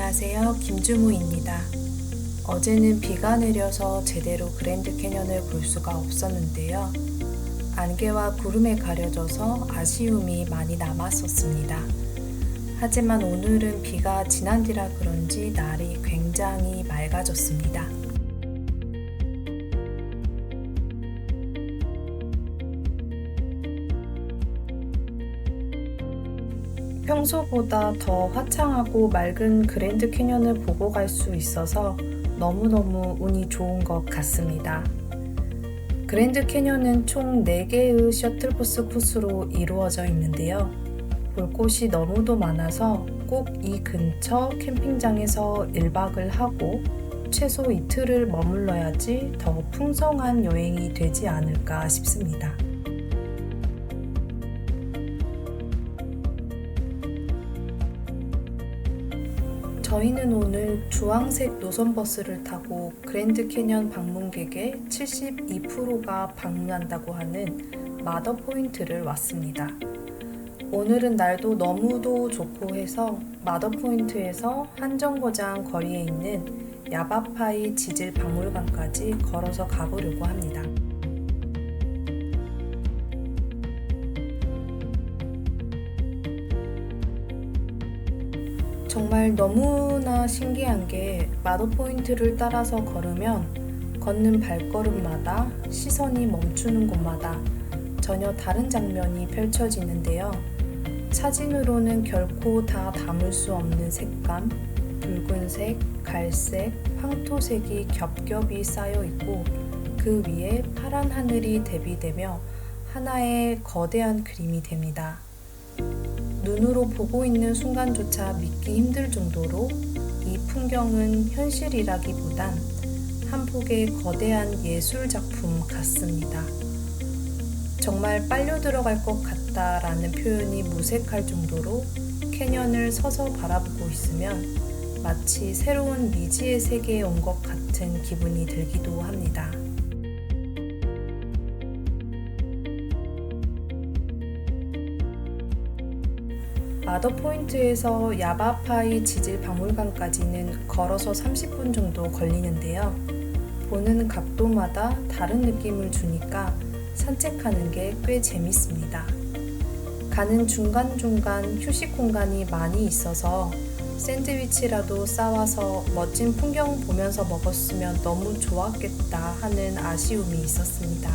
안녕하세요. 김주무입니다. 어제는 비가 내려서 제대로 그랜드 캐년을 볼 수가 없었는데요. 안개와 구름에 가려져서 아쉬움이 많이 남았었습니다. 하지만 오늘은 비가 지난 뒤라 그런지 날이 굉장히 맑아졌습니다. 평소보다 더 화창하고 맑은 그랜드 캐년을 보고 갈 수 있어서 너무너무 운이 좋은 것 같습니다. 그랜드 캐년은 총 4개의 셔틀버스 코스로 이루어져 있는데요. 볼 곳이 너무도 많아서 꼭 이 근처 캠핑장에서 1박을 하고 최소 이틀을 머물러야지 더 풍성한 여행이 되지 않을까 싶습니다. 저희는 오늘 주황색 노선버스를 타고 그랜드 캐년 방문객의 72%가 방문한다고 하는 마더 포인트를 왔습니다. 오늘은 날도 너무도 좋고 해서 마더 포인트에서 한정거장 거리에 있는 야바파이 지질 박물관까지 걸어서 가보려고 합니다. 정말 너무나 신기한 게 마더 포인트를 따라서 걸으면 걷는 발걸음마다 시선이 멈추는 곳마다 전혀 다른 장면이 펼쳐지는데요. 사진으로는 결코 다 담을 수 없는 색감, 붉은색, 갈색, 황토색이 겹겹이 쌓여 있고 그 위에 파란 하늘이 대비되며 하나의 거대한 그림이 됩니다. 눈으로 보고 있는 순간조차 믿기 힘들 정도로 이 풍경은 현실이라기보단 한 폭의 거대한 예술 작품 같습니다. 정말 빨려 들어갈 것 같다라는 표현이 무색할 정도로 캐년을 서서 바라보고 있으면 마치 새로운 미지의 세계에 온 것 같은 기분이 들기도 합니다. 마더 포인트에서 야바파이 지질 박물관까지는 걸어서 30분 정도 걸리는데요. 보는 각도마다 다른 느낌을 주니까 산책하는 게 꽤 재밌습니다. 가는 중간중간 휴식 공간이 많이 있어서 샌드위치라도 싸와서 멋진 풍경 보면서 먹었으면 너무 좋았겠다 하는 아쉬움이 있었습니다.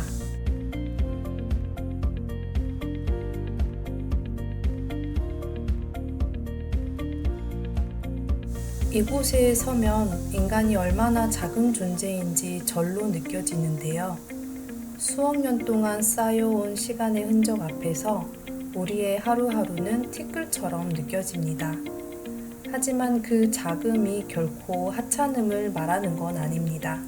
이곳에 서면 인간이 얼마나 작은 존재인지 절로 느껴지는데요. 수억 년 동안 쌓여온 시간의 흔적 앞에서 우리의 하루하루는 티끌처럼 느껴집니다. 하지만 그 작음이 결코 하찮음을 말하는 건 아닙니다.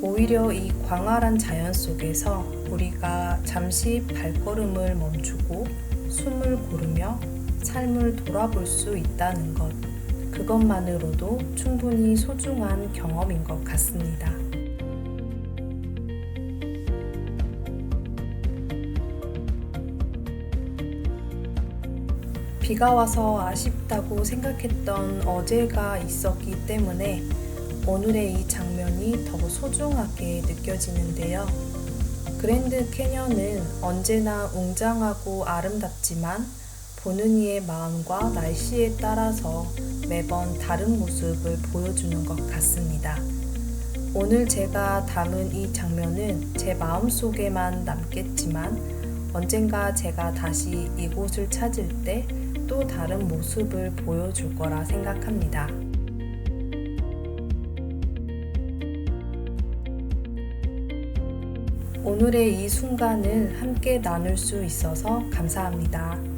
오히려 이 광활한 자연 속에서 우리가 잠시 발걸음을 멈추고 숨을 고르며 삶을 돌아볼 수 있다는 것. 그것만으로도 충분히 소중한 경험인 것 같습니다. 비가 와서 아쉽다고 생각했던 어제가 있었기 때문에 오늘의 이 장면이 더 소중하게 느껴지는데요. 그랜드 캐년은 언제나 웅장하고 아름답지만 보는 이의 마음과 날씨에 따라서 매번 다른 모습을 보여주는 것 같습니다. 오늘 제가 담은 이 장면은 제 마음 속에만 남겠지만 언젠가 제가 다시 이곳을 찾을 때 또 다른 모습을 보여줄 거라 생각합니다. 오늘의 이 순간을 함께 나눌 수 있어서 감사합니다.